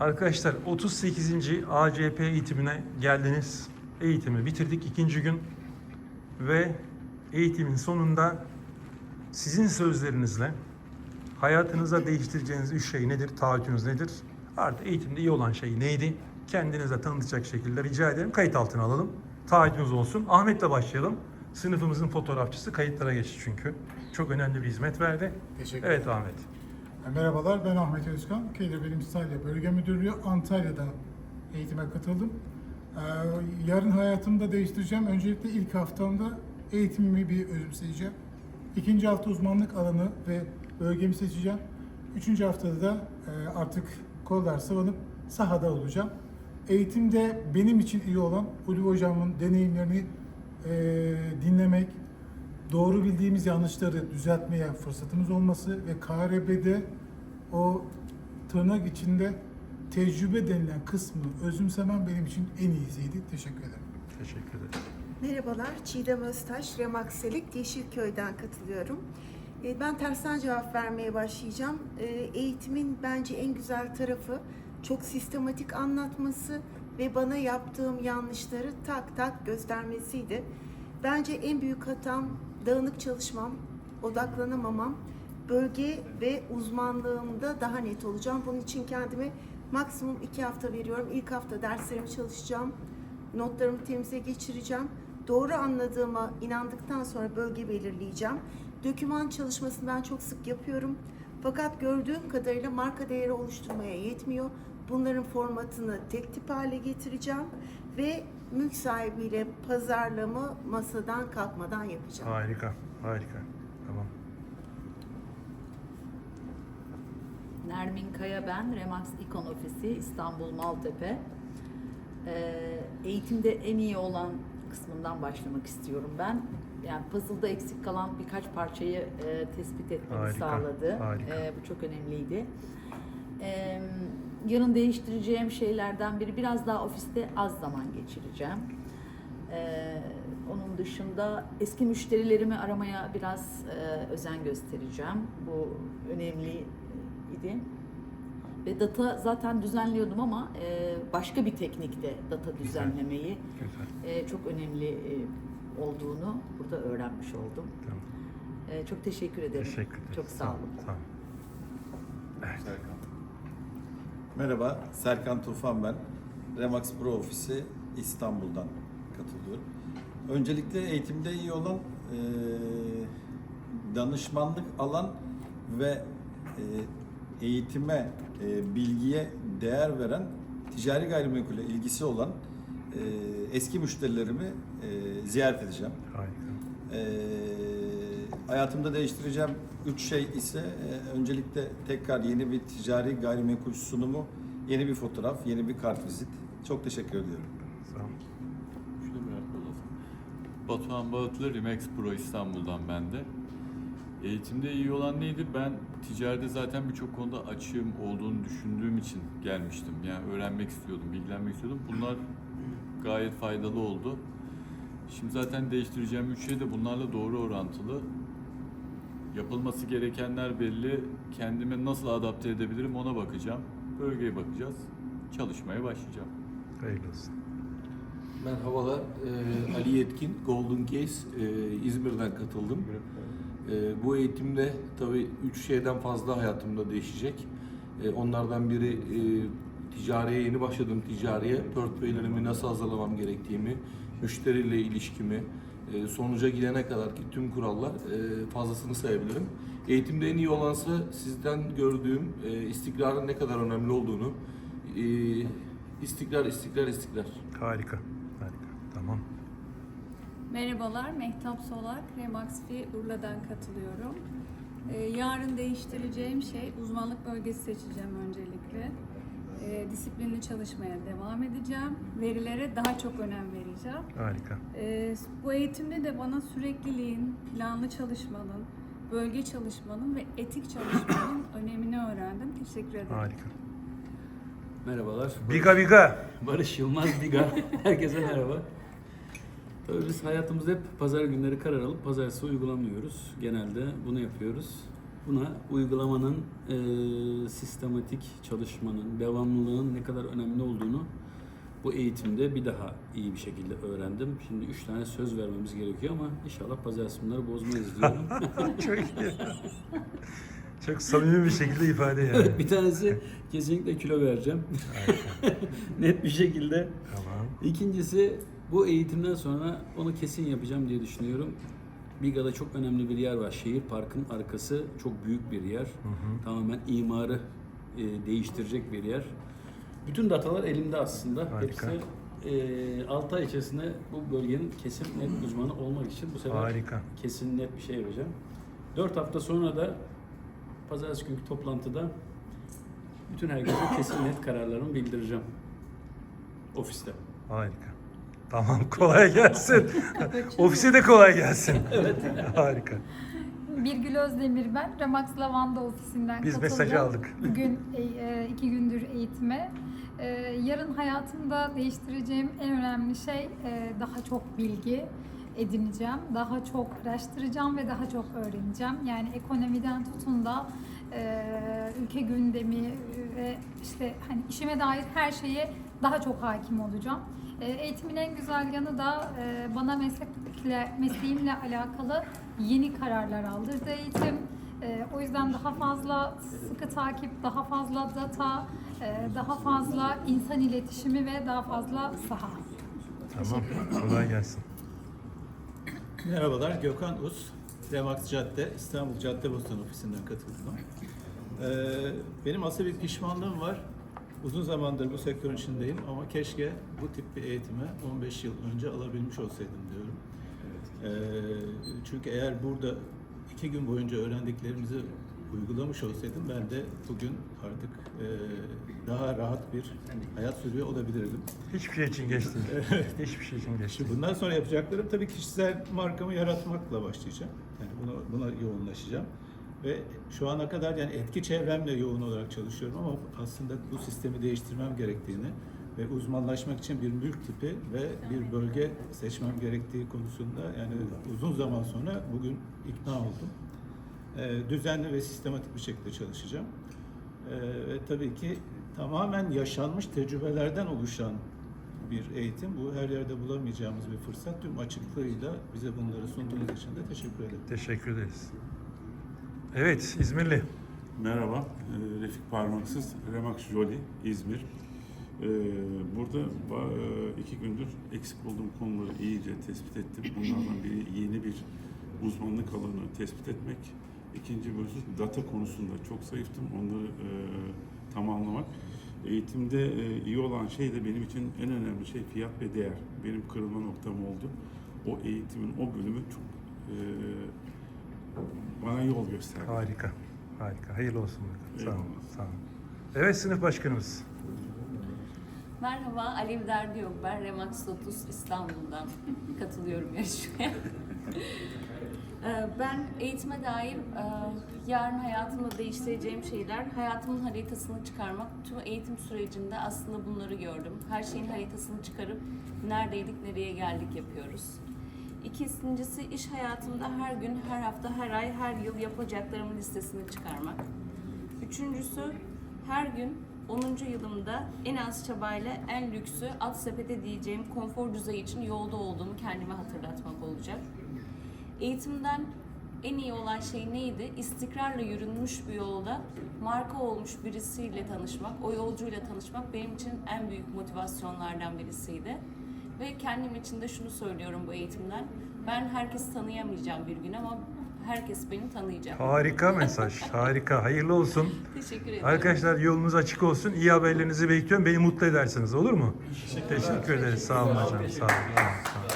Arkadaşlar 38. ACP eğitimine geldiniz. Eğitimi bitirdik ikinci gün ve eğitimin sonunda sizin sözlerinizle hayatınıza değiştireceğiniz üç şey nedir? Taahhütünüz nedir? Artı eğitimde iyi olan şey neydi? Kendinize tanıtacak şekilde rica ederim. Kayıt altına alalım. Taahhütünüz olsun. Ahmet'le başlayalım. Sınıfımızın fotoğrafçısı kayıtlara geçti çünkü. Çok önemli bir hizmet verdi. Teşekkür Evet Ahmet. Merhabalar, ben Ahmet Özkan. Keydir Bilim İstalya Bölge Müdürlüğü Antalya'da eğitime katıldım. Ee, yarın hayatımda değiştireceğim. Öncelikle ilk haftamda eğitimimi bir özümseyeceğim. İkinci hafta uzmanlık alanı ve bölgemi seçeceğim. Üçüncü haftada da e, artık kollar sıvanıp sahada olacağım. Eğitimde benim için iyi olan Ulvi Hocam'ın deneyimlerini e, dinlemek, doğru bildiğimiz yanlışları düzeltmeye fırsatımız olması ve KRB'de o tırnak içinde tecrübe denilen kısmı özümsemem benim için en iyisiydi. Teşekkür ederim. Teşekkür ederim. Merhabalar, Çiğdem Öztaş, Remakselik, Yeşilköy'den katılıyorum. E, Ben tersten cevap vermeye başlayacağım. E, Eğitimin bence en güzel tarafı çok sistematik anlatması ve bana yaptığım yanlışları tak tak göstermesiydi. Bence en büyük hatam dağınık çalışmam, odaklanamamam, bölge ve uzmanlığımda daha net olacağım. Bunun için kendime maksimum iki hafta veriyorum. İlk hafta derslerimi çalışacağım. Notlarımı temize geçireceğim. Doğru anladığıma inandıktan sonra bölge belirleyeceğim. Döküman çalışmasını ben çok sık yapıyorum. Fakat gördüğüm kadarıyla marka değeri oluşturmaya yetmiyor. Bunların formatını tek tip hale getireceğim ve mülk sahibiyle pazarlama masadan kalkmadan yapacağım. Harika, harika. Tamam. Nermin Kaya ben, Remax İkon Ofisi, İstanbul Maltepe. Ee, eğitimde en iyi olan kısmından başlamak istiyorum ben. Yani puzzle'da eksik kalan birkaç parçayı e, tespit etmemi Harika, sağladı. harika. Ee, bu çok önemliydi. Ee, yarın değiştireceğim şeylerden biri biraz daha ofiste az zaman geçireceğim. Ee, onun dışında eski müşterilerimi aramaya biraz e, özen göstereceğim. Bu önemli idi. Ve data zaten düzenliyordum ama e, başka bir teknikte data düzenlemeyi Güzel. e, çok önemli e, olduğunu burada öğrenmiş oldum. Tamam. E, çok teşekkür ederim. Teşekkür ederim. Çok sağ olun. Sağ olun. Evet. Merhaba, Serkan Tufan ben. Remax Pro Ofisi İstanbul'dan katılıyorum. Öncelikle eğitimde iyi olan eee, danışmanlık alan ve eee, eğitime, eee, bilgiye değer veren ticari gayrimenkule ilgisi olan eee, eski müşterilerimi eee, ziyaret edeceğim. Harika. Ee, hayatımda değiştireceğim üç şey ise e, öncelikle tekrar yeni bir ticari gayrimenkul sunumu, yeni bir fotoğraf, yeni bir kartvizit. Çok teşekkür ediyorum. Sağ olun. Şunu bırak olalım. Batuhan Bağıtlı, Remax Pro İstanbul'dan ben de. Eğitimde iyi olan neydi? Ben ticarette zaten birçok konuda açığım olduğunu düşündüğüm için gelmiştim. Yani öğrenmek istiyordum, bilgilenmek istiyordum. Bunlar gayet faydalı oldu. Şimdi zaten değiştireceğim üç şey de bunlarla doğru orantılı. Yapılması gerekenler belli. Kendime nasıl adapte edebilirim ona bakacağım. Bölgeye bakacağız. Çalışmaya başlayacağım. Hayırlı olsun. Merhabalar, Ee, Ali Yetkin, Golden Case, ee, İzmir'den katıldım. Ee, bu eğitimde tabii üç şeyden fazla hayatımda değişecek. Ee, onlardan biri ee, ticariye yeni başladım ticariye, portföylerimi nasıl hazırlamam gerektiğimi, müşteriyle ilişkimi, ee, sonuca gidene kadar ki tüm kurallar ee, fazlasını sayabilirim. Eğitimde en iyi olansa sizden gördüğüm ee, istikrarın ne kadar önemli olduğunu, istikrar, istikrar, istikrar. Harika. Harika. Tamam. Merhabalar, Mehtap Solak, Remax Fi Urla'dan katılıyorum. Yarın değiştireceğim şey uzmanlık bölgesi seçeceğim öncelikle. Ee, disiplinli çalışmaya devam edeceğim. Verilere daha çok önem vereceğim. Harika. Ee, bu eğitimde de bana sürekliliğin, planlı çalışmanın, bölge çalışmanın ve etik çalışmanın önemini öğrendim. Teşekkür ederim. Harika. Merhabalar. Biga biga. Barış Yılmaz Biga. Herkese merhaba. Tabii biz hayatımızda hep pazar günleri karar alıp pazartesi uygulamıyoruz. Genelde bunu yapıyoruz. Buna uygulamanın, e, sistematik çalışmanın, devamlılığın ne kadar önemli olduğunu bu eğitimde bir daha iyi bir şekilde öğrendim. Şimdi üç tane söz vermemiz gerekiyor ama inşallah pazartesi bunları bozmayız diyorum. Çok iyi. Çok samimi bir şekilde ifade yani. Evet, bir tanesi kesinlikle kilo vereceğim. Net bir şekilde. Tamam. İkincisi bu eğitimden sonra onu kesin yapacağım diye düşünüyorum. Biga'da çok önemli bir yer var. Şehir parkın arkası çok büyük bir yer. Tamamen imarı e, değiştirecek bir yer. Bütün datalar elimde aslında. Harika. Hepsi e, 6 ay içerisinde bu bölgenin kesin net uzmanı olmak için bu sefer Harika. kesin net bir şey yapacağım. 4 hafta sonra da pazartesi günkü toplantıda bütün herkese kesin net kararlarımı bildireceğim. Ofiste. Harika. Tamam kolay gelsin. Ofise de kolay gelsin. evet. Harika. Birgül Özdemir ben. Remax Lavanda ofisinden Biz katıldım. mesajı aldık. Bugün e, e, iki gündür eğitime. E, yarın hayatımda değiştireceğim en önemli şey daha çok bilgi edineceğim. Daha çok araştıracağım ve daha çok öğreneceğim. Yani ekonomiden tutun da ülke gündemi ve işte hani işime dair her şeye daha çok hakim olacağım. E, Eğitimin en güzel yanı da e, bana meslekle, mesleğimle alakalı yeni kararlar aldırdı eğitim. E, O yüzden daha fazla sıkı takip, daha fazla data, daha fazla insan iletişimi ve daha fazla saha. Tamam. Kolay gelsin. Merhabalar, Gökhan Uz. Remax Cadde, İstanbul Caddebostan ofisinden katıldım. Benim aslında bir pişmanlığım var. Uzun zamandır bu sektörün içindeyim ama keşke bu tip bir eğitime 15 yıl önce alabilmiş olsaydım diyorum. Ee, çünkü eğer burada iki gün boyunca öğrendiklerimizi uygulamış olsaydım ben de bugün artık e, daha rahat bir hayat sürüyor olabilirdim. Hiçbir şey için geç değil. Hiçbir şey için geç değil. Bundan sonra yapacaklarım tabii kişisel markamı yaratmakla başlayacağım. Yani buna, buna yoğunlaşacağım. Ve şu ana kadar yani etki çevremle yoğun olarak çalışıyorum ama aslında bu sistemi değiştirmem gerektiğini ve uzmanlaşmak için bir mülk tipi ve bir bölge seçmem gerektiği konusunda yani uzun zaman sonra bugün ikna oldum. Ee, düzenli ve sistematik bir şekilde çalışacağım. Ee, ve tabii ki tamamen yaşanmış tecrübelerden oluşan bir eğitim. Bu her yerde bulamayacağımız bir fırsat. Tüm açıklığıyla bize bunları sunduğunuz için de teşekkür ederim. Teşekkür ederiz. Evet İzmirli. Merhaba, e, Refik Parmaksız, Remax Joli, İzmir. E, Burada e, iki gündür eksik olduğum konuları iyice tespit ettim. Bunlardan biri yeni bir uzmanlık alanı tespit etmek. İkinci bölüsü data konusunda çok zayıftım. Onları tamamlamak. Eğitimde iyi olan şey de benim için en önemli şey fiyat ve değer. Benim kırılma noktam oldu. O eğitimin o bölümü çok bana yol gösterdi. Harika. Harika. Hayırlı olsun. bakalım. Sağ olun. Sağ olun. Evet sınıf başkanımız. Merhaba, Alev Derdi yok. Ben Remax Lotus İstanbul'dan katılıyorum yarışmaya. Ee, ben eğitime dair e, yarın hayatımda değiştireceğim şeyler, hayatımın haritasını çıkarmak. Tüm eğitim sürecinde aslında bunları gördüm. Her şeyin haritasını çıkarıp neredeydik, nereye geldik yapıyoruz. İkincisi iş hayatımda her gün, her hafta, her ay, her yıl yapacaklarımın listesini çıkarmak. Üçüncüsü her gün 10. yılımda en az çabayla en lüksü alt sepete diyeceğim konfor düzeyi için yolda olduğumu kendime hatırlatmak olacak. Eğitimden en iyi olan şey neydi? İstikrarla yürünmüş bir yolda marka olmuş birisiyle tanışmak, o yolcuyla tanışmak benim için en büyük motivasyonlardan birisiydi. Ve kendim için de şunu söylüyorum bu eğitimden. Ben herkesi tanıyamayacağım bir gün ama herkes beni tanıyacak. Harika mesaj. Harika. Hayırlı olsun. Teşekkür ederim. Arkadaşlar yolunuz açık olsun. İyi haberlerinizi bekliyorum. Beni mutlu edersiniz. Olur mu? Teşekkür ederiz. Sağ olun hocam. Sağ olun. Sağ olun.